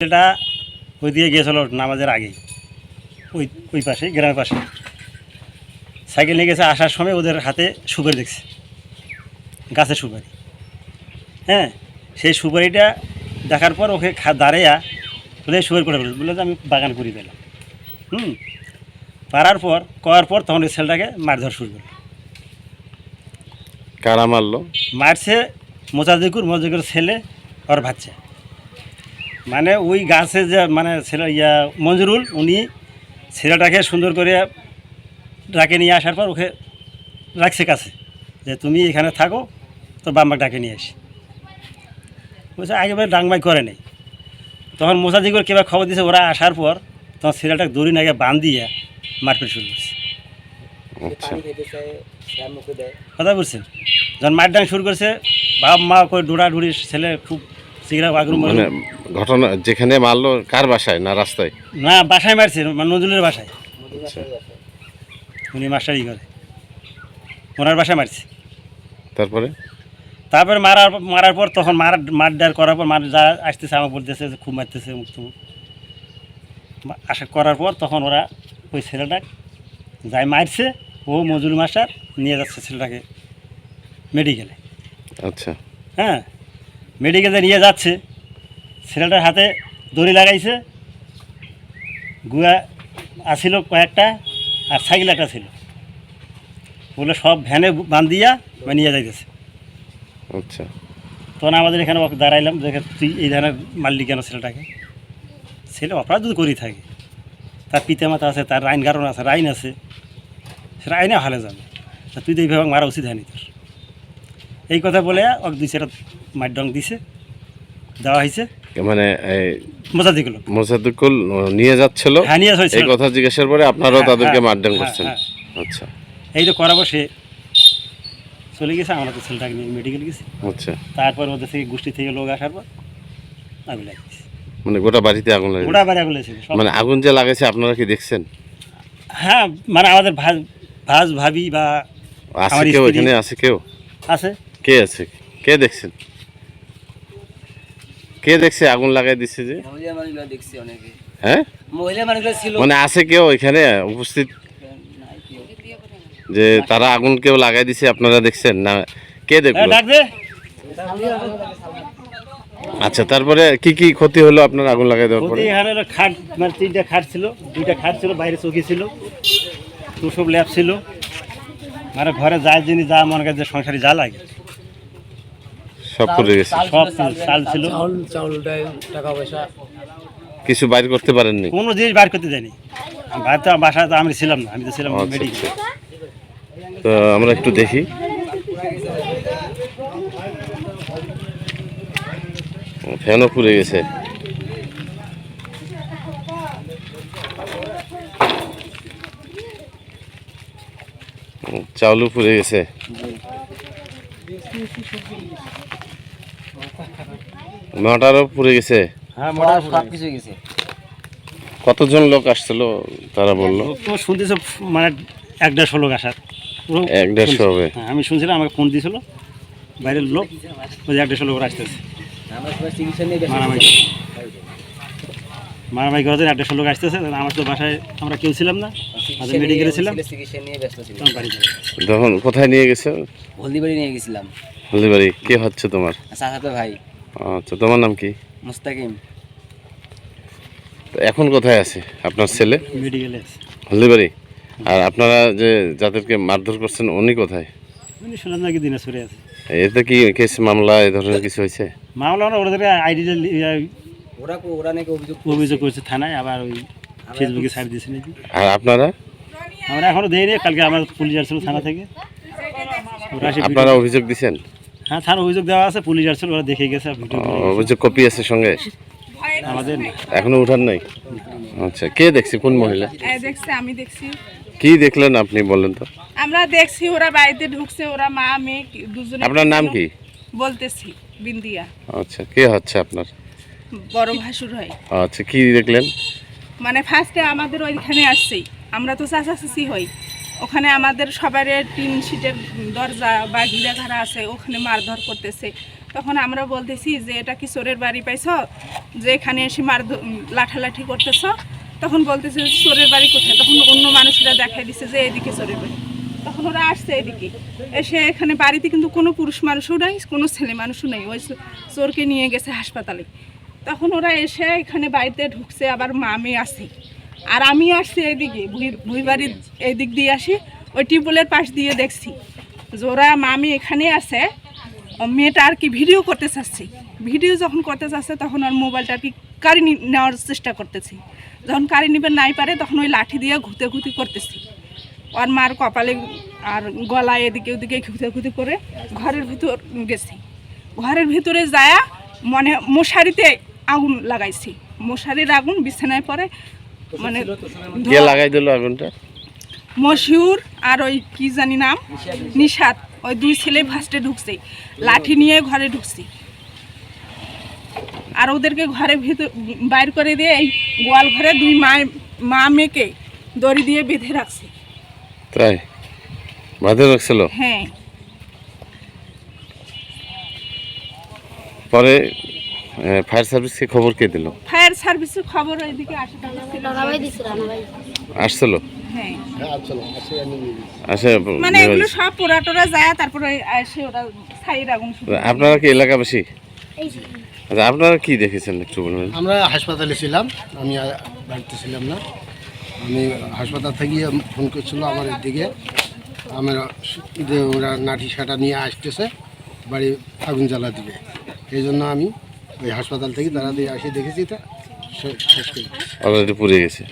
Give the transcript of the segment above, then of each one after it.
এটা ওই দিয়ে গিয়েছিল নামাজের আগেই। ওই ওই পাশে গ্রামের পাশে। সাইকেল নিয়ে গেছে আসার সময় ওদের হাতে সুপারি দেখছে। গাছের সুপারি। হ্যাঁ সেই সুপারিটা দেখার পর ওকে দাঁড়াইয়া বলে সুপারি করে ফেলল বলে যে আমি বাগান করি পেলাম। হুম? পারার পর করার পর তখন ওই ছেলেটাকে মারধর শুরু করল। কারা মারলো? মারছে মোজাদিকুর মোজাদিকুর ছেলে ওর বাচ্চা। মানে ওই গাছে যে মানে ছেলে ইয়া মঞ্জুরুল উনি ছেলেটাকে সুন্দর করে ডাকে নিয়ে আসার পর ওকে রাখছে কাছে। যে তুমি এখানে থাকো তো বাম্মাক ডাকে নিয়ে আসি। বলছে আগেবারে ডাংবাই করে নেই। তখন মোসাদিকুর কেবা খবর দিয়েছে ওরা আসার পর তখন ছেলেটাকে দড়ি নাগে বান দিয়ে মারপিট শুরু করছে। আচ্ছা। কথা বলছেন? যখন মার ডাং শুরু করছে বাপ মা করে ডোড়া ডুড়ি ছেলে খুব মানে ঘটনা যেখানে মারলো কার বাসায় না রাস্তায়? না বাসায় মারছে মানে নজরুলের বাসায়। আচ্ছা। উনি মাস্টারি করে। ওনার বাসায় মারছে। তারপরে? তারপরে মারার মারার পর তখন মার মার ডার করার পর মার যা আসতেছে আমার বলতেছে যে খুব মারতেছে মুখ টুক। মা- আশা করার পর তখন ওরা ওই ছেলেটা যাই মারছে ও মজুর মাস্টার নিয়ে যাচ্ছে ছেলেটাকে মেডিকেলে আচ্ছা। হ্যাঁ। মেডিকেলে নিয়ে যাচ্ছে। ছেলেটার হাতে দড়ি লাগাইছে। গুয়া আসিল কয়েকটা আর সাইকেল একটা ছিল। বলে সব ভ্যানে বান্ধিয়া বা নিয়ে যাইতেছে। আচ্ছা। তখন আমাদের এখানে দাঁড়াইলাম দেখে তুই এই ধরনের মারলি কেন ছেলেটাকে? ছেলে অপরাধ যদি করি থাকে তার পিতামাতা আছে তার আইন কারণ আছে রাইন আছে সেটা আইনে ভালো যাবে। তা তুই তো এইভাবে মারা উচিত হয়নি তোর। এই কথা বলে ওকে দুই সেটা মারডং দিছে দেওয়া হয়েছে মানে মোসাদুকুল নিয়ে যাচ্ছিল। হ্যাঁ নিয়ে এই কথা জিজ্ঞাসার পরে আপনারাও হ্যাঁ, তাদেরকে হ্যাঁ, মারডাং হ্যাঁ, করছেন। আচ্ছা। এই তো করাবো সে চলে গেছে আমরা তো ছেলেটাকে নিয়ে মেডিকেল গেছি। আচ্ছা। তারপর ওদের থেকে গোষ্ঠী থেকে লোক আসার পর আমি লাগিয়েছি। মানে গোটা বাড়িতে আগুন লাগে গোটা বাড়ি ছিল সব। মানে আগুন যে লাগাইছে আপনারা কি দেখছেন? হ্যাঁ মানে আমাদের ভাজ ভাজ ভাবি বা আছে কেউ এখানে? আছে কেউ? আছে। কে আছে? কে দেখছেন কে দেখছে? আগুন লাগাই দিচ্ছে যে? মহিলা মানুষগুলো দেখছি অনেকে। হ্যাঁ? মহিলা মানুষগুলো ছিল। মানে আছে কেউ এখানে উপস্থিত? যে তারা আগুন কেউ লাগাই দিছে আপনারা দেখছেন না? কে হ্যাঁ, দেখল আচ্ছা তারপরে কি কি ক্ষতি হলো আপনার আগুন লাগাই দেওয়ার পরে? এখানে খাট মানে তিনটা খাট ছিল দুইটা খাট ছিল বাইরে চৌকি ছিল তো সব ল্যাব ছিল। মানে ঘরে যা জিনিস যা মনে কাছে সংসারে যা লাগে। সব পড়ে গেছে। সব চাল ছিল। চাউল চাউল ডাল টাকা পয়সা কিছু বাইর করতে পারেননি? কোনো জিনিস বার করতে দেয়নি। বাড়িতে বাসায় তো আমি ছিলাম না আমি তো ছিলাম আচ্ছা, মেডিকেল তো আমরা একটু দেখি। ফ্যানও পুড়ে গেছে। চাউলও পুড়ে গেছে। নটারও পুড়ে গেছে। হ্যাঁ মোটা সব কিছু গেছে। কতজন লোক আসছিল তারা বলল? তো শুনতেছে মানে এক দেড়শো লোক আসার। এক দেড়শো হবে। হ্যাঁ আমি শুনছিলাম আমাকে ফোন দিয়েছিল বাইরের লোক ওই এক দেড়শো লোক আসতেছে। মারামারি। মারামারি করাতে এক দেড়শো লোক আসতেছে। আমার তো বাসায় আমরা কেউ ছিলাম না। আমাদের মেডিকেলে ছিলাম ব্যস্ত ছিলাম। তখন কোথায় নিয়ে গেছে? হলদিবাড়ি নিয়ে গেছিলাম। হলদিবাড়ি। কে হচ্ছে তোমার? চাচাতো ভাই। আচ্ছা তোমার নাম কি? মুস্তাকিম। তো এখন কোথায় আছে আপনার ছেলে? মেডিকেলে আছে। হলদিবাড়ি? আর আপনারা যে যাদেরকে মারধর করছেন উনি কোথায়? আমি শুনলাম নাকি দিনাজপুরে আছে। এতে কি কেস মামলা এ ধরনের কিছু হয়েছে? মামলা ওরা ওদের আইডি ওরা ওরা নাকি অভিযোগ অভিযোগ করছে থানায় আবার ওই ফেসবুকে ছাড় দিয়েছে নাকি। আর আপনারা? আমরা এখনও দেয়নি কালকে আমার পুলিশ আসছিল থানা থেকে। ওরা আপনারা অভিযোগ দিছেন হ্যাঁ থানা অভিযোগ দেওয়া আছে পুলিশ আসছিল ওরা দেখে গেছে ভিডিও অভিযোগ কপি আছে সঙ্গে? আমাদের। এখনও উঠার নাই? আচ্ছা কে দেখছে? কোন মহিলা? দেখছে আমি দেখছি। কি দেখলেন আপনি বলেন তো। আমরা দেখছি ওরা বাড়িতে ঢুকছে ওরা মা মেয়ে দুজনে আপনার নাম কি? বলতেছি বিন্দিয়া। আচ্ছা কে হচ্ছে আপনার? বড় ভাসুর হয়। আচ্ছা কি দেখলেন? মানে ফার্স্টে আমাদের ওইখানে আসছেই আমরা তো চাচাচাচি হই। ওখানে আমাদের সবার টিন শিটের দরজা বা ঘিরা ঘাড়া আছে, ওখানে মারধর করতেছে। তখন আমরা বলতেছি যে, এটা কি চোরের বাড়ি পাইছ? যে এখানে এসে মার লাঠালাঠি করতেছ? তখন বলতেছে চোরের বাড়ি কোথায়? তখন অন্য মানুষরা দেখাই দিছে যে, এদিকে চোরের বাড়ি। তখন ওরা আসছে এদিকে। এসে এখানে বাড়িতে কিন্তু কোনো পুরুষ মানুষও নাই, কোনো ছেলে মানুষও নেই। ওই চোরকে নিয়ে গেছে হাসপাতালে। তখন ওরা এসে এখানে বাড়িতে ঢুকছে, আবার মামি আসি আর আমি আসছি এইদিকে, ভুই বাড়ির এই দিক দিয়ে আসি। ওই টিউবওয়েলের পাশ দিয়ে দেখছি। জোরা মামি এখানে আছে। মেয়েটা আর কি ভিডিও করতে চাচ্ছি। ভিডিও যখন করতে চাচ্ছে, তখন ওর মোবাইলটা আর কি কারি নেওয়ার চেষ্টা করতেছি। যখন কারি নিবে নাই পারে, তখন ওই লাঠি দিয়ে ঘুতে ঘুতি করতেছি। ওর মার কপালে আর গলায় এদিকে ওদিকে ঘুতে ঘুতে করে ঘরের ভিতর গেছি। ঘরের ভিতরে যায় মানে মশারিতে আগুন লাগাইছি। মশারির আগুন বিছানায় পরে মানে কে লাগাই দিল আগুনটা? মশিউর আর ওই কি জানি নাম? নিশাত। ওই দুই ছেলে ফার্স্টে ঢুকছে। লাঠি নিয়ে ঘরে ঢুকছি। আর ওদেরকে ঘরে ভিতর বাইর করে দিয়ে এই গোয়াল ঘরে দুই মা মা মেয়েকে দড়ি দিয়ে বেঁধে রাখছে। তাই? বাঁধে রাখছিল? হ্যাঁ। পরে ফায়ার সার্ভিসকে খবর কে দিল? ফায়ার সার্ভিসের খবর ওইদিকে আসে আসছিল? হ্যাঁ। মানে এগুলো সব পোড়া টোরা যায় তারপরে এসে ওরা ছাইয়ের আগুন আপনারা কি এলাকাবাসী? আচ্ছা আপনারা কি দেখেছেন একটু বলবেন? আমরা হাসপাতালে ছিলাম আমি বাড়িতে ছিলাম না। আমি হাসপাতাল থেকে ফোন করছিল আমার দিকে আমার ওরা নাঠি সাটা নিয়ে আসতেছে বাড়ি আগুন জ্বালা দিবে। এই জন্য আমি ওই হাসপাতাল থেকে তাড়াতাড়ি আসে দেখেছি তা। অলরেডি পুড়ে গেছে।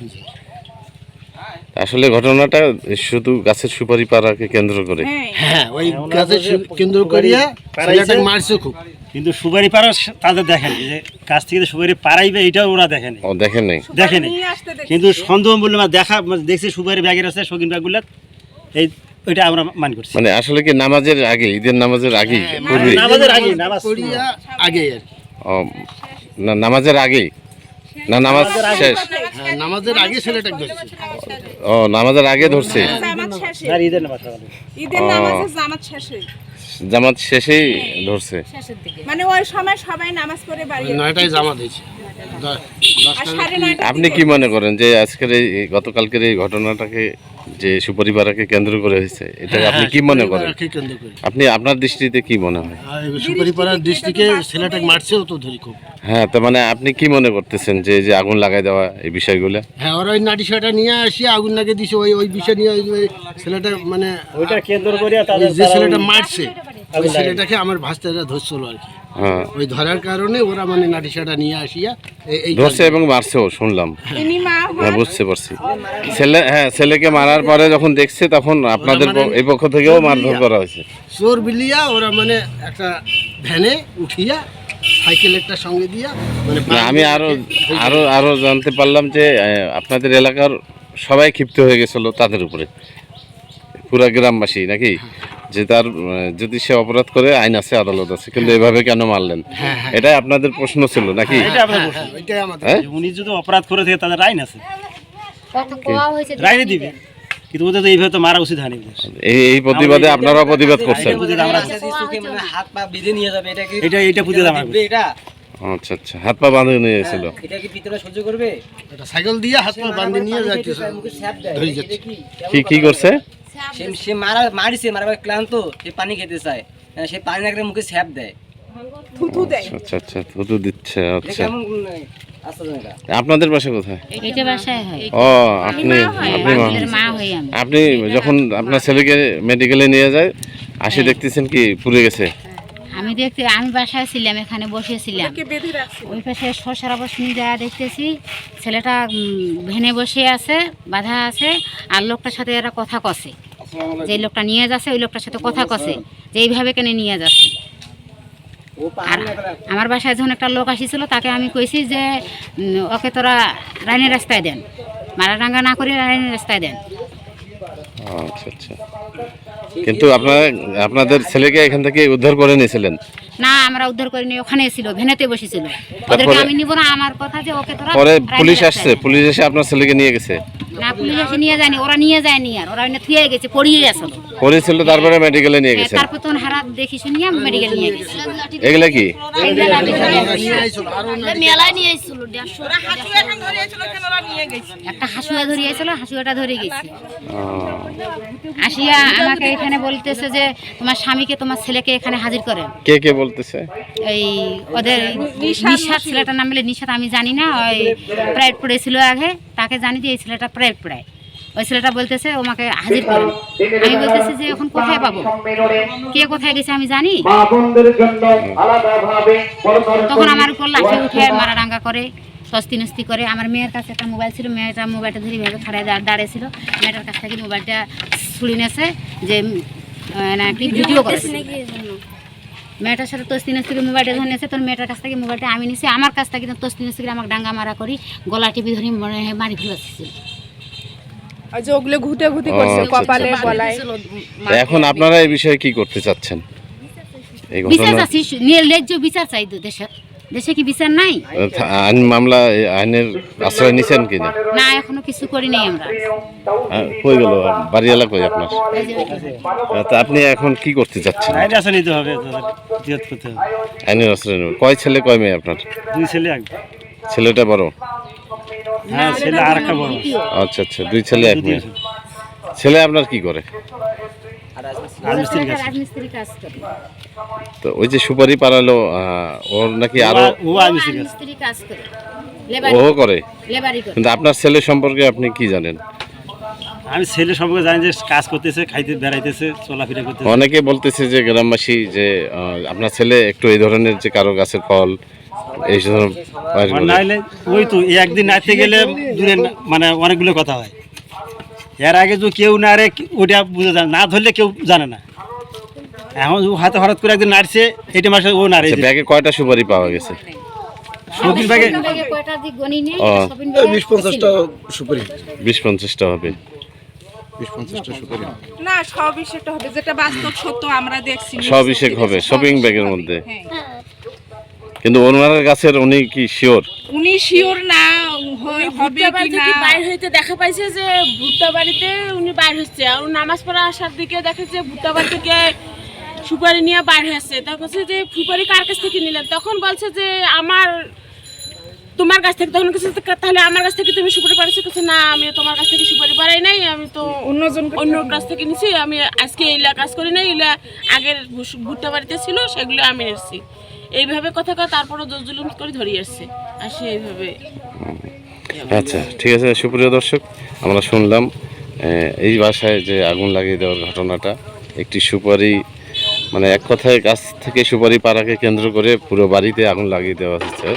আসলে ঘটনাটা শুধু গাছের সুপারি পাড়াকে কেন্দ্র করে। হ্যাঁ হ্যাঁ ওই গাছে কেন্দ্র করিয়া ছেলেটাকে মারছে খুব। কিন্তু সুপারি পাড়া তাদের দেখেনি। যে কাছ থেকে সুপারি পাড়াইবে এটাও ওরা দেখেনি। ও দেখেন নাই। দেখেনি। কিন্তু সন্দেহ বললে দেখা মানে দেখছি সুপারি ব্যাগের আছে শৌখিন ব্যাগগুলো এই ওইটা আমরা মান করছি। মানে আসলে কি নামাজের আগে ঈদের নামাজের আগে নামাজের আগে নামাজ আগে আর না নামাজের আগে না নামাজ শেষ। হ্যাঁ নামাজের আগে ছেলেটাকে ধরছে। ও নামাজের আগে ধরছে। জামাত আর ঈদের নামাজ ঈদের নামাজে জামাত শেষে জামাত শেষেই ধরছে। মানে ওই সময় সবাই নামাজ পড়ে বাড়ি নয়টায় জামা দিয়েছে দ- আর দশটা সাড়ে নয়টা আপনি কি মনে করেন যে আজকের এই এই গতকালকের এই ঘটনাটাকে যে সুপরিবারকে কেন্দ্র করে হয়েছে এটাকে আপনি কি মনে করেন? আপনি আপনার দৃষ্টিতে কি মনে হয়? সুপারিপাড়ার ডিস্ট্রিক্টে ছেলেটাকে মারছেও তো ধরি খুব। হ্যাঁ তো মানে আপনি কি মনে করতেছেন যে যে আগুন লাগাই দেওয়া এই বিষয়গুলো? হ্যাঁ ওরা ওই নাটি সাটা নিয়ে আসি আগুন লাগিয়ে দিছে ওই ওই বিষয় নিয়ে ওই ওই ছেলেটা মানে ওইটা কেন্দ্র করে যে ছেলেটা মারছে ওই ছেলেটাকে আমার ভাস্তারা ধরছিল আর কি। হ্যাঁ। ওই ধরার কারণে ওরা মানে নাটি সাটা নিয়ে আসিয়া এই- ধরছে এবং মারছেও শুনলাম। হ্যাঁ বুঝতে পারছি। ছেলে হ্যাঁ ছেলেকে মারার পরে যখন দেখছে তখন আপনাদের এই পক্ষ থেকেও মারধর করা হয়েছে। চোর বিলিয়া ওরা মানে একটা ভ্যানে উঠিয়া সাইকেল সঙ্গে দিয়া মানে আমি আরও আরও আরও জানতে পারলাম যে আপনাদের এলাকার সবাই ক্ষিপ্ত হয়ে গেছিল তাদের উপরে। পুরা গ্রামবাসী নাকি? যে তার যদি সে অপরাধ করে আইন আছে আদালত আছে কিন্তু এভাবে কেন মারলেন? এটাই আপনাদের প্রশ্ন ছিল নাকি? এটা। হ্যাঁ, হ্যাঁ? উনি যদি অপরাধ করে থাকে তাদের আইন আছে। কথা কোয়া হয়েছে রাইনে দিবে। কিন্তু ওদের তো এইভাবে তো মারা উচিত হয়নি। এই এই প্রতিবাদে আপনারা প্রতিবাদ করছেন। চোখে মানে হাত পা বেঁধে নিয়ে যাবে এটা এটা এটা প্রতিবাদ এটা? আচ্ছা আচ্ছা হাত পা বাঁধে নিয়েছিল এটা কি পিতরা সহ্য করবে? একটা সাইকেল দিয়ে হাত পা বান্ধে নিয়ে যাইতেছে। মুখে স্যাপ দেয়? ধরে এটা যাচ্ছে। কি? কি কি করছে? সে সে মারা মারিছে মারা ক্লান্ত সে পানি খেতে চায়। হ্যাঁ, সে পানি না মুখে স্যাপ দেয়। থুথু দেয়। আচ্ছা আচ্ছা দিচ্ছে আচ্ছা। আপনাদের বাসা কোথায়? এটা বাসায় হয়। ও আপনি আপনি মা। বাচ্চাদের মা হই আমি। আপনি যখন আপনার ছেলেকে মেডিকেলে নিয়ে যায় আসে দেখতেছেন কি পুড়ে গেছে? আমি দেখতে আমি বাসায় ছিলাম এখানে বসেছিলাম। কে বেঁধে রাখছে। ওই পাশে শসার বসনি যা দেখতেছি। ছেলেটা ভেনে বসে আছে বাধা আছে আর লোকটার সাথে এরা কথা কষে যে লোকটা নিয়ে যাচ্ছে ওই লোকটার সাথে কথা কষে যে এইভাবে কেন নিয়ে যাচ্ছে। আর আমার বাসায় যখন একটা লোক আসিছিল তাকে আমি কইছি যে ওকে তোরা রানের রাস্তায় দেন। মারাডাঙ্গা না করে রানের রাস্তায় দেন। আচ্ছা আচ্ছা। কিন্তু আপনারা আপনাদের ছেলেকে এখান থেকে উদ্ধার করে নিয়েছিলেন? না আমরা উদ্ধার করিনি ওখানে ছিল ভেনেতে বসেছিল। ওদেরকে আমি নিব না আমার কথা যে ওকে তোরা পরে পুলিশ আসছে পুলিশ এসে আপনার ছেলেকে নিয়ে গেছে? না পুলিশ এসে নিয়ে যায়নি ওরা নিয়ে যায়নি আর ওরা থুয়ে গেছে পড়িয়ে আসলো পড়েছিল তারপরে মেডিকেলে নিয়ে গেছেন। তারপর তখন হারাত দেখি শুনি আমি মেডিকেল নিয়ে গেছি। এগুলা কি? ধরে। মেলায় নিয়ে এসেছিল দেড়শো একটা হাসুয়া ধরিয়েছিল হাসুয়াটা ধরে গেছি। আসিয়া আমাকে এখানে বলতেছে যে তোমার স্বামীকে তোমার ছেলেকে এখানে হাজির করেন। কে কে বলতেছে? এই ওদের নিশাদ ছেলেটার নাম বলে আমি জানি না ওই প্রাইভেট পড়েছিল আগে তাকে জানি যে এই ছেলেটা প্রাইভেট পড়ায়। ওই ছেলেটা বলতেছে ওমাকে হাজির করেন আমি বলতেছি যে এখন কোথায় পাবো? কে কোথায় গেছে আমি জানি? তখন আমার উপর লাঠি উঠে মারাডাঙ্গা করে সস্তি নস্তি করে। আমার মেয়ের কাছে একটা মোবাইল ছিল মেয়েটা মোবাইলটা ধরে ভেবে খাড়ায় দাঁড়িয়েছিল মেয়েটার কাছ থেকে মোবাইলটা ছুড়ি নেছে যে নাকি ভিডিও করেছে। মেয়েটার সাথে তস্তি নস্তি করে মোবাইলটা ধরে নিয়েছে তোর মেয়েটার কাছ থেকে মোবাইলটা আমি নিছি। আমার কাছ থেকে তস্তি নস্তি করে আমাকে ডাঙ্গা মারা করি গলা টিপি ধরে মনে হয় মারি ফেলেছিল যে ওগুলো ঘুতে ঘুতে করছে আচ্ছা, কপালে গলায়। এখন আপনারা এই বিষয়ে কি করতে চাচ্ছেন? এই বিচার ঘটনা চাচ্ছি ন্যায্য বিচার চাই তো দেশে। দেশে কি বিচার নাই? আইন মামলা আইনের আশ্রয় নিছেন কিনা না? এখনও কিছু করি নাই আমরা। কই গেল? বাড়িওয়ালা কই আপনার? তা আপনি এখন কি করতে চাচ্ছেন? আইন আসা নিতে হবে তাদের করতে হবে। আইনের আশ্রয় নেবেন কয় ছেলে কয় মেয়ে আপনার? দুই ছেলে এক। ছেলেটা বড়? হ্যাঁ ছেলে আর একটা বড়। আচ্ছা আচ্ছা দুই ছেলে এক মেয়ে। ছেলে। আপনার কি করে? তো ওই যে সুপারি পাড়ালো ওর নাকি আরও কাজ করে। ও করে? কিন্তু আপনার ছেলে সম্পর্কে আপনি কি জানেন? আমি ছেলে সম্পর্কে জানি যে কাজ করতেছে খাইতে বেড়াইতেছে চলাফেরা করতেছে। অনেকে বলতেছে যে গ্রামবাসী যে আপনার ছেলে একটু এই ধরনের যে কারও গাছের ফল এই আর নাইলে ওই তো একদিন নাইতে গেলে দূরে মানে অনেকগুলো কথা হয়। এর আগে যদি কেউ না রে ওইটা বুঝে যায় না। ধরলে কেউ জানে না। এখন হাতে হঠাৎ করে একদিন নাড়ছে এইটা মাসে ও নাড়ে। আচ্ছা, ব্যাগে কয়টা সুপারি পাওয়া গেছে? শপিং ব্যাগে ও। বিশ পঞ্চাশটা সুপারি। বিশ পঞ্চাশটা হবে। না সব বিষয়টা হবে। যেটা বাস্তব সত্য আমরা দেখছি। সব ইসেক হবে শপিং ব্যাগের মধ্যে। হ্যাঁ। কিন্তু ওনার গাছের উনি কি শিওর উনি শিওর না হবে কি না? বাইর হইতে দেখা পাইছে যে ভুট্টা বাড়িতে উনি বাইর হচ্ছে? আর নামাজ পড়া আসার দিকে দেখেছে ভুট্টা বাড়ি থেকে সুপারি নিয়ে বাইর হয়েছে। তখন বলছে যে সুপারি কার কাছ থেকে নিলেন? তখন বলছে যে আমার তোমার কাছ থেকে। তখন কিছু তাহলে আমার কাছ থেকে তুমি সুপারি পাড়াচ্ছো কিছু না আমি তোমার কাছ থেকে সুপারি পাড়াই নাই। আমি তো অন্যজন অন্য কাছ থেকে নিছি। আমি আজকে এইলা কাজ করি নাই। এইলা আগের ভুট্টা বাড়িতে ছিল সেগুলো আমি নিচ্ছি এইভাবে কথা কয় তারপরে জুলুম করে ধরিয়ে আসছে। আর সে এইভাবে আচ্ছা ঠিক আছে, সুপ্রিয় দর্শক, আমরা শুনলাম এই বাসায় যে আগুন লাগিয়ে দেওয়ার ঘটনাটা, একটি সুপারি মানে এক কথায় গাছ থেকে সুপারি পাড়াকে কেন্দ্র করে পুরো বাড়িতে আগুন লাগিয়ে দেওয়া হচ্ছে